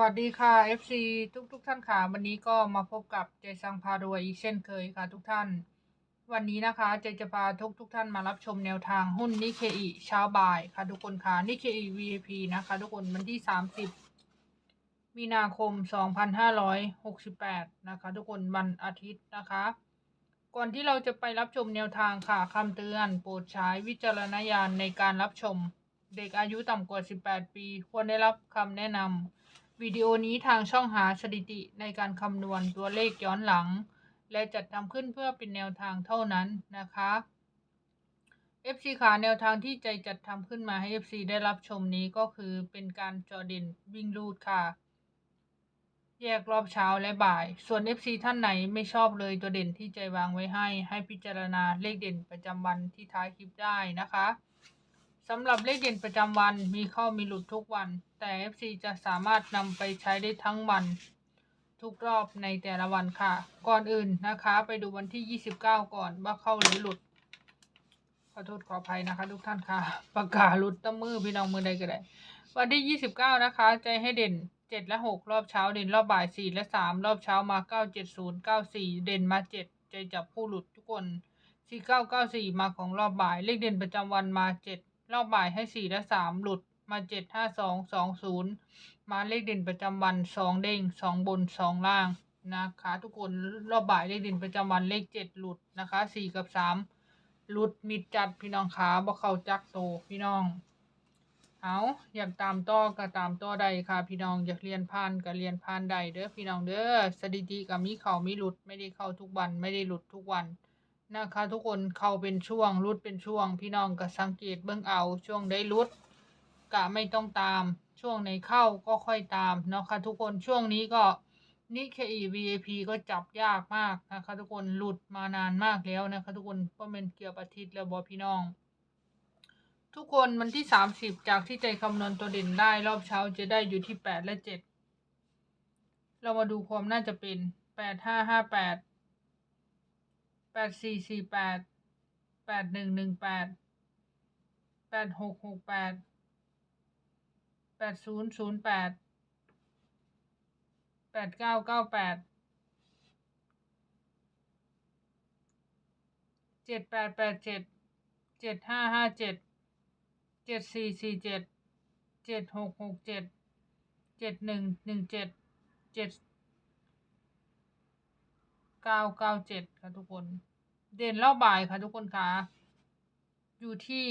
วัสดีค่ะ FC ทุกทุกๆท่านค่ะ วันนี้ก็มาพบกับเจสังพารวยอีกเช่นเคยค่ะทุกท่าน วันนี้นะคะเจจะพาทุกทุกๆท่านมารับชมแนวทางหุ้นนิเคอีเช้าบ่ายค่ะทุกคนค่ะนิเคอี VIP นะคะทุกคนวันที่ 30 มีนาคม 2568 นะคะ ทุกคนวันอาทิตย์นะคะ ก่อนที่เราจะไปรับชมแนวทางค่ะคำเตือนโปรดใช้วิจารณญาณในการรับชมเด็กอายุต่ำกว่า 18 ปี ควรได้รับคำแนะนำ วิดีโอนี้ทางช่องหาสถิติในการคำนวณตัวเลขย้อนหลัง และจัดทำขึ้นเพื่อเป็นแนวทางเท่านั้นนะคะ FC ขาแนวทางที่ใจจัดทำขึ้นมาให้ FC ได้รับชมนี้ก็คือเป็นการเจอเด่นวิ่งรูดค่ะ แยกรอบเช้าและบ่าย ส่วน FC ท่านไหนไม่ชอบเลยตัวเด่นที่ใจวางไว้ให้ ให้พิจารณาเลขเด่นประจำวันที่ท้ายคลิปได้นะคะ สำหรับเลขเด่นประจำวันมีเข้ามีหลุดทุกวัน แต่ FC จะสามารถนำไปใช้ได้ทั้งวัน ทุกรอบในแต่ละวันค่ะ ก่อนอื่นนะคะ ไปดูวันที่ 29 ก่อนว่าเข้าหรือหลุด ขอโทษขออภัยนะคะ ทุกท่านค่ะปากกาศหลุดตั้มือพี่น้องมือใดก็ได้ วันที่ 29 นะคะ ใจให้เด่น 7 และ 6 รอบเช้าเด่นรอบบ่าย 4 และ 3 รอบเช้ามา 9 7 0 9 4 เด่นมา 7 ใจจับผู้หลุดทุกคน 4 9 9 4 มาของรอบบ่าย เลขเด่นประจำวันมา 7 รอบบ่ายให้4และ3หลุดมา7 5 2 2 0มาเลขเด่นประจำวัน2เด้ง2บน2ล่างนะคะ ทุกคนรอบบ่ายเลขเด่นประจำวันเลข7หลุดนะคะ4กับ3หลุดมิดจัดพี่น้องขาบ่เข้าจักโตพี่น้องเอาอยากตามต่อก็ตามต่อได้ค่ะ พี่น้องอยากเรียนผ่านก็เรียนผ่านได้เด้อพี่น้องเด้อสถิติก็มีเข้ามีหลุดไม่ได้เข้าทุกวันไม่ได้หลุดทุกวัน นะคะ ทุกคนเข้าเป็นช่วงหลุดเป็นช่วง พี่น้องก็สังเกตเบิ่งเอาช่วงได้หลุดกะไม่ต้องตามช่วงไหนเข้าก็ค่อยตามนะคะทุกคนช่วงนี้ก็นิเคอี VIP ก็จับยากมากนะคะทุกคนหลุดมานานมากแล้วนะคะทุกคนเพราะมันเกี่ยวกับอาทิตย์แล้วบอพี่น้อง ทุกคนวันที่สามสิบจากที่ใจคำนวณตัวเด่นได้รอบเช้าจะได้อยู่ที่แปดและเจ็ดเรามาดูความน่าจะเป็นแปดห้าห้า แปดสี่สี่แปดแปดหนึ่งหนึ่งแปดแปดหกหกแปดแปดศูนย์ศูนย์แปดแปดเก้าเก้าแปดเจ็ดแปดแปดเจ็ดเจ็ดห้าห้าเจ็ดเจ็ดสี่สี่เจ็ดเจ็ดหกหกเจ็ดเจ็ดหนึ่งหนึ่งเจ็ดเจ็ด เก้าเก้าเจ็ดค่ะทุกคน เด่นรอบบ่ายค่ะทุกคนค่ะ อยู่ที่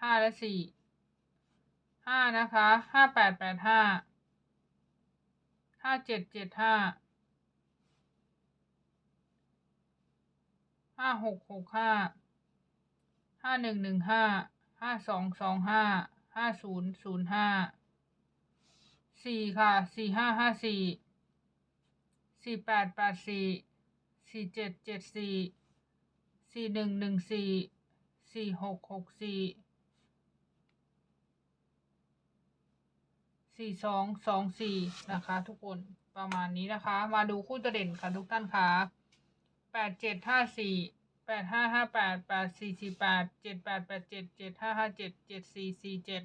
ห้าและสี่ห้านะคะห้าแปดแปดห้าห้าเจ็ดเจ็ดห้าห้าหกหกห้าห้าหนึ่งหนึ่งห้าห้าสองสองห้าห้าศูนย์ศูนย์ห้าสี่ค่ะสี่ห้าห้าสี่ สี่แปดแปดสี่สี่เจ็ดเจ็ดสี่สี่หนึ่งหนึ่งสี่สี่หกหกสี่สี่สองสองสี่นะคะ ทุกคนประมาณนี้นะคะ มาดูคู่ตัวเด่นค่ะทุกท่านค่ะแปดเจ็ดห้าสี่แปดห้าห้าแปดแปดสี่สี่แปดเจ็ดแปดแปดเจ็ดเจ็ดห้าห้าเจ็ดเจ็ดสี่สี่เจ็ด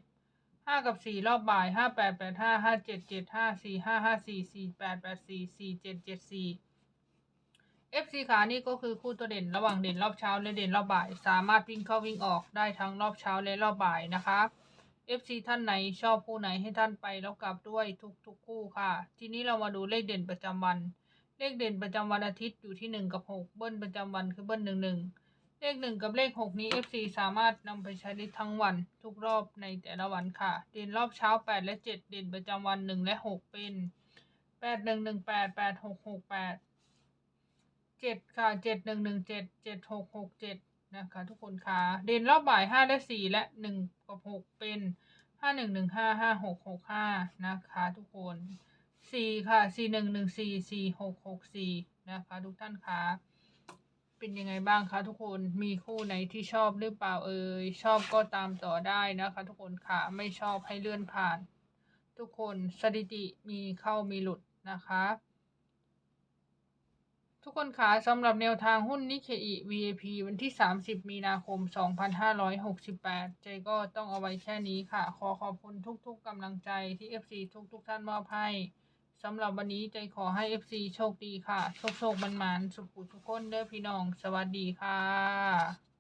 ห้ากับสี่รอบบ่ายห้าแปดแปดห้าห้าเจ็ดเจ็ดห้าสี่ห้าห้าสี่สี่แปดแปดสี่สี่เจ็ดเจ็ดสี่ FC ขานี่ก็คือคู่ตัวเด่นระหว่างเด่นรอบเช้าและเด่นรอบบ่าย สามารถวิ่งเข้าวิ่งออกได้ทั้งรอบเช้าและรอบบ่ายนะคะ FC ท่านไหนชอบคู่ไหนให้ท่านไปแล้วกลับด้วยทุกทุกๆคู่ค่ะ ทีนี้เรามาดูเลขเด่นประจำวัน เลขเด่นประจำวันอาทิตย์อยู่ที่หนึ่งกับหกเบิ้ลประจำวันคือเบิ้ลหนึ่งหนึ่ง เลขหนึ่งกับเลขหกนี้ FC สามารถนำไปใช้ได้ทั้งวัน ทุกรอบในแต่ละวันค่ะ เด่นรอบเช้าแปดและเจ็ดเด่นประจำวันหนึ่งและหกเป็นแปดหนึ่งหนึ่งแปดแปดหกหกแปดเจ็ดค่ะเจ็ดหนึ่งหนึ่งเจ็ดเจ็ดหกหกเจ็ดนะคะ ทุกคนค่ะ เด่นรอบบ่ายห้าและสี่และหนึ่งกับหกเป็นห้าหนึ่งหนึ่งห้าห้าหกหกห้านะคะทุกคนสี่ค่ะสี่หนึ่งหนึ่งสี่สี่หกหกสี่นะคะทุกท่านค่ะ เป็นยังไงบ้างคะทุกคนมีคู่ไหนที่ชอบหรือเปล่าเอ่ยชอบก็ตามต่อได้นะคะ ทุกคนค่ะไม่ชอบให้เลื่อนผ่าน ทุกคนสถิติมีเข้ามีหลุดนะคะ ทุกคนคะสำหรับแนวทางหุ้นนิเคอิ VAP วันที่ 30 มีนาคม 2568เจก็ต้องเอาไว้แค่นี้ค่ะ ขอขอบคุณทุกๆกำลังใจที่ FC ทุกๆท่านมอบให้ สำหรับวันนี้ใจขอให้ FC โชคดีค่ะ โชคโชคมันมันสุขุทุกคนเด้อพี่น้อง สวัสดีค่ะ